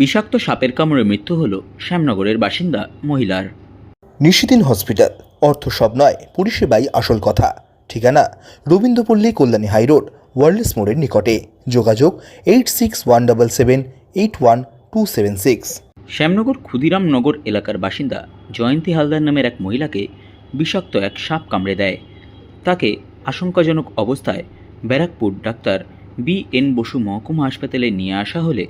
বিষাক্ত সাপের কামড়ে মৃত্যু হল শ্যামনগরের বাসিন্দা মহিলার। নিশিদিন হসপিটাল অর্থ সব নয় পরিষেবাই আসল কথা। ঠিকানা রবীন্দ্রপল্লী কল্যাণী হাইরোড ওয়ার্ল্ডস মোড়ের নিকটে। যোগাযোগ eight six one double seven eight one two seven six. Shyamnagar Kshudiramnagar এলাকার বাসিন্দা জয়ন্তী হালদার নামের এক মহিলাকে বিষাক্ত এক সাপ কামড়ে দেয়। তাকে আশঙ্কাজনক অবস্থায় Barrackpore doctor B N Basu মহকুমা হাসপাতালে নিয়ে আসা হলে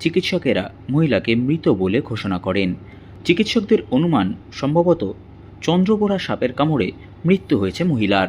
চিকিৎসকেরা মহিলাকে মৃত বলে ঘোষণা করেন। চিকিৎসকদের অনুমান সম্ভবত চন্দ্রবোরা সাপের কামড়ে মৃত্যু হয়েছে মহিলার।